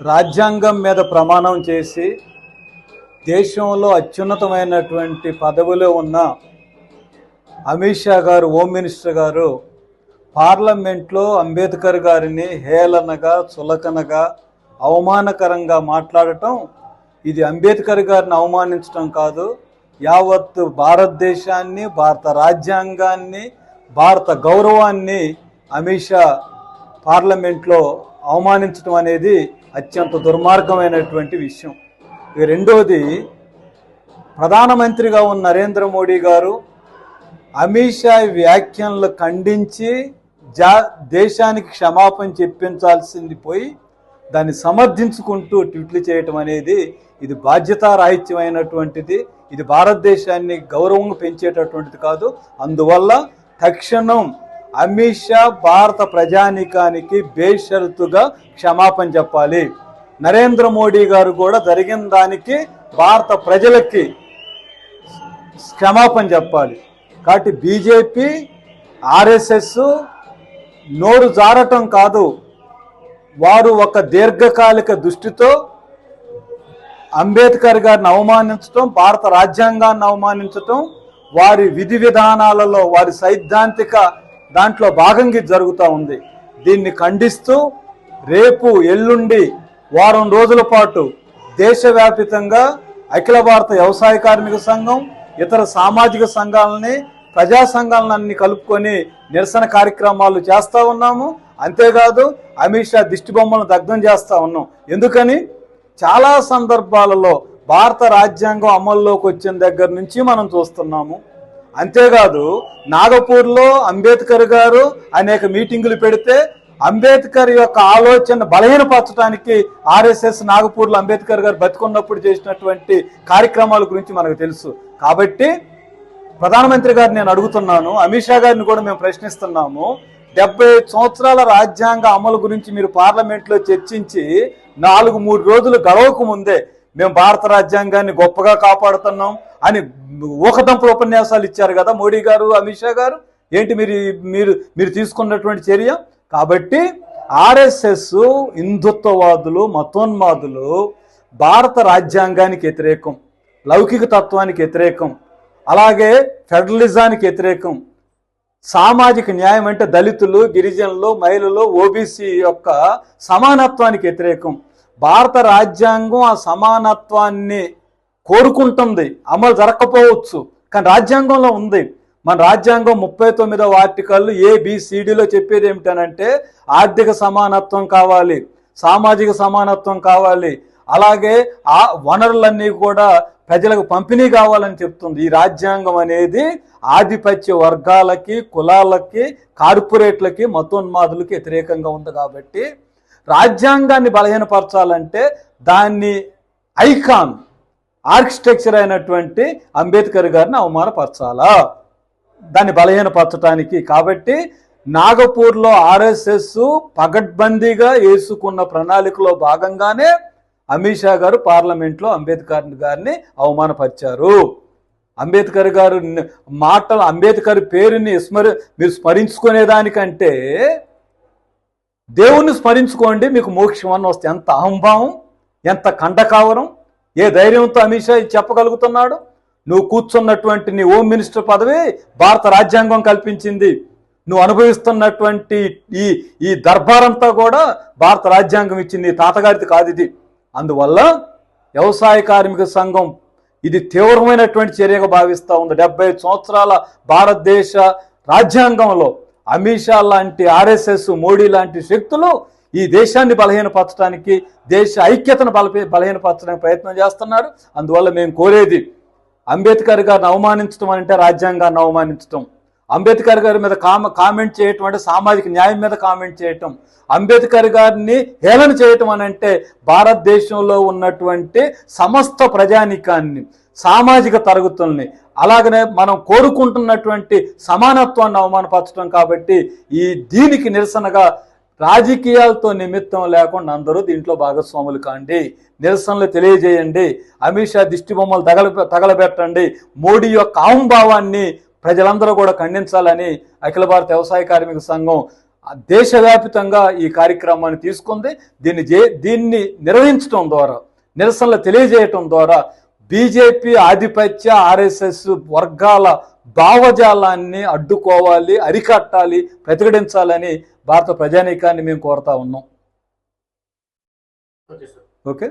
రాజ్యాంగం మీద ప్రమాణం చేసి దేశంలో అత్యున్నతమైనటువంటి పదవిలో ఉన్న అమిత్ షా గారు హోమ్ మినిస్టర్ గారు పార్లమెంట్లో అంబేద్కర్ గారిని హేళనగా చులకనగా అవమానకరంగా మాట్లాడటం ఇది అంబేద్కర్ గారిని అవమానించడం కాదు యావత్ భారతదేశాన్ని భారత రాజ్యాంగాన్ని భారత గౌరవాన్ని అమిత్ షా పార్లమెంట్లో అవమానించడం అనేది అత్యంత దుర్మార్గమైనటువంటి విషయం. ఇక రెండవది ప్రధానమంత్రిగా ఉన్న నరేంద్ర మోడీ గారు అమిత్ షా వ్యాఖ్యలను ఖండించి జా దేశానికి క్షమాపణ చెప్పించాల్సింది పోయి దాన్ని సమర్థించుకుంటూ ట్వీట్లు చేయటం అనేది ఇది బాధ్యతారాహిత్యమైనటువంటిది. ఇది భారతదేశాన్ని గౌరవంగా పెంచేటటువంటిది కాదు. అందువల్ల తక్షణం అమిత్ షా భారత ప్రజానీకానికి బేషరతుగా క్షమాపణ చెప్పాలి. నరేంద్ర మోడీ గారు కూడా జరిగిన దానికి భారత ప్రజలకి క్షమాపణ చెప్పాలి. కాబట్టి బీజేపీ ఆర్ఎస్ఎస్ నోరు జారటం కాదు. వారు ఒక దీర్ఘకాలిక దృష్టితో అంబేద్కర్ గారిని అవమానించటం భారత రాజ్యాంగాన్ని అవమానించటం వారి విధి విధానాలలో వారి సైద్ధాంతిక దాంట్లో భాగంగా జరుగుతూ ఉంది. దీన్ని ఖండిస్తూ రేపు ఎల్లుండి వారం రోజుల పాటు దేశవ్యాపితంగా అఖిల భారత వ్యవసాయ కార్మిక సంఘం ఇతర సామాజిక సంఘాలని ప్రజా సంఘాలన్నీ కలుపుకొని నిరసన కార్యక్రమాలు చేస్తూ ఉన్నాము. అంతేకాదు అమిత్ షా దిష్టిబొమ్మలను దగ్ధం చేస్తూ ఉన్నాం. ఎందుకని? చాలా సందర్భాలలో భారత రాజ్యాంగం అమల్లోకి వచ్చిన దగ్గర నుంచి మనం చూస్తున్నాము. అంతేకాదు నాగపూర్లో అంబేద్కర్ గారు అనేక మీటింగులు పెడితే అంబేద్కర్ యొక్క ఆలోచన బలహీనపరచడానికి ఆర్ఎస్ఎస్ నాగపూర్లో అంబేద్కర్ గారు బతికున్నప్పుడు చేసినటువంటి కార్యక్రమాల గురించి మనకు తెలుసు. కాబట్టి ప్రధానమంత్రి గారిని నేను అడుగుతున్నాను అమిత్ షా గారిని కూడా మేము ప్రశ్నిస్తున్నాము. డెబ్బై సంవత్సరాల రాజ్యాంగ అమలు గురించి మీరు పార్లమెంట్లో చర్చించి నాలుగు మూడు రోజులు గడవక ముందే మేము భారత రాజ్యాంగాన్ని గొప్పగా కాపాడుతున్నాం అని ఊకదంపుల ఉపన్యాసాలు ఇచ్చారు కదా మోడీ గారు అమిత్ షా గారు. ఏంటి మీరు మీరు మీరు తీసుకున్నటువంటి చర్య? కాబట్టి ఆర్ఎస్ఎస్ హిందుత్వవాదులు మతోన్మాదులు భారత రాజ్యాంగానికి వ్యతిరేకం లౌకిక తత్వానికి వ్యతిరేకం అలాగే ఫెడరలిజానికి వ్యతిరేకం సామాజిక న్యాయం అంటే దళితులు గిరిజనులు మహిళలు ఓబీసీ యొక్క సమానత్వానికి వ్యతిరేకం. భారత రాజ్యాంగం ఆ సమానత్వాన్ని కోరుకుంటుంది అమలు జరగకపోవచ్చు. కానీ రాజ్యాంగంలో ఉంది. మన రాజ్యాంగం ముప్పై తొమ్మిదవ ఆర్టికల్ ఏబిసిడిలో చెప్పేది ఏమిటనంటే ఆర్థిక సమానత్వం కావాలి సామాజిక సమానత్వం కావాలి. అలాగే ఆ వనరులన్నీ కూడా ప్రజలకు పంపిణీ కావాలని చెప్తుంది. ఈ రాజ్యాంగం అనేది ఆధిపత్య వర్గాలకి కులాలకి కార్పొరేట్లకి మతోన్మాదులకి వ్యతిరేకంగా ఉంది కాబట్టి రాజ్యాంగాన్ని బలహీనపరచాలంటే దాన్ని ఐకాన్ ఆర్కిటెక్చర్ అయినటువంటి అంబేద్కర్ గారిని అవమానపరచాలా? దాన్ని బలహీనపరచడానికి కాబట్టి నాగపూర్లో ఆర్ఎస్ఎస్ పగడ్బందీగా వేసుకున్న ప్రణాళికలో భాగంగానే అమిత్ షా గారు పార్లమెంట్లో అంబేద్కర్ గారిని అవమానపరిచారు. అంబేద్కర్ గారు మాటలు అంబేద్కర్ పేరుని స్మరి మీరు స్మరించుకునేదానికంటే దేవుణ్ణి స్మరించుకోండి మీకు మోక్షం అని వస్తే ఎంత అహంభావం ఎంత కండకావరం ఏ ధైర్యంతో అమిత్ షా ఇది చెప్పగలుగుతున్నాడు? నువ్వు కూర్చున్నటువంటి నీ హోమ్ మినిస్టర్ పదవి భారత రాజ్యాంగం కల్పించింది. నువ్వు అనుభవిస్తున్నటువంటి ఈ ఈ దర్బారంతా కూడా భారత రాజ్యాంగం ఇచ్చింది నీ తాతగారిది కాదు ఇది. అందువల్ల వ్యవసాయ కార్మిక సంఘం ఇది తీవ్రమైనటువంటి చర్యగా భావిస్తూ ఉంది. డెబ్బై సంవత్సరాల భారతదేశ రాజ్యాంగంలో అమిత్ షా లాంటి ఆర్ఎస్ఎస్ మోడీ లాంటి శక్తులు ఈ దేశాన్ని బలహీనపరచడానికి దేశ ఐక్యతను బలపే బలహీనపరచడానికి ప్రయత్నం చేస్తున్నారు. అందువల్ల మేము కోరేది అంబేద్కర్ గారిని అవమానించడం అంటే రాజ్యాంగాన్ని అవమానించడం అంబేద్కర్ గారి మీద కామ కామెంట్ చేయటం అంటే సామాజిక న్యాయం మీద కామెంట్ చేయటం. అంబేద్కర్ గారిని హేళన చేయటం అని అంటే భారతదేశంలో ఉన్నటువంటి సమస్త ప్రజానికాన్ని సామాజిక తరగతుల్ని అలాగనే మనం కోరుకుంటున్నటువంటి సమానత్వాన్ని అవమానపరచడం కాబట్టి ఈ దీనికి నిరసనగా రాజకీయాలతో నిమిత్తం లేకుండా అందరూ దీంట్లో భాగస్వాములు కాండి. నిరసనలు తెలియజేయండి. అమిత్ షా దిష్టి బొమ్మలు తగల తగలబెట్టండి. మోడీ యొక్క అహంభావాన్ని ప్రజలందరూ కూడా ఖండించాలని అఖిల భారత వ్యవసాయ కార్మిక సంఘం దేశవ్యాప్తంగా ఈ కార్యక్రమాన్ని తీసుకుంది. దీన్ని జే దీన్ని నిర్వహించడం ద్వారా నిరసనలు తెలియజేయటం ద్వారా బీజేపీ ఆధిపత్య ఆర్ఎస్ఎస్ వర్గాల భావజాలాన్ని అడ్డుకోవాలి అరికట్టాలి ప్రతిఘటించాలని భారత ప్రజానీకాన్ని మేము కోరుతా ఉన్నాం. ఓకే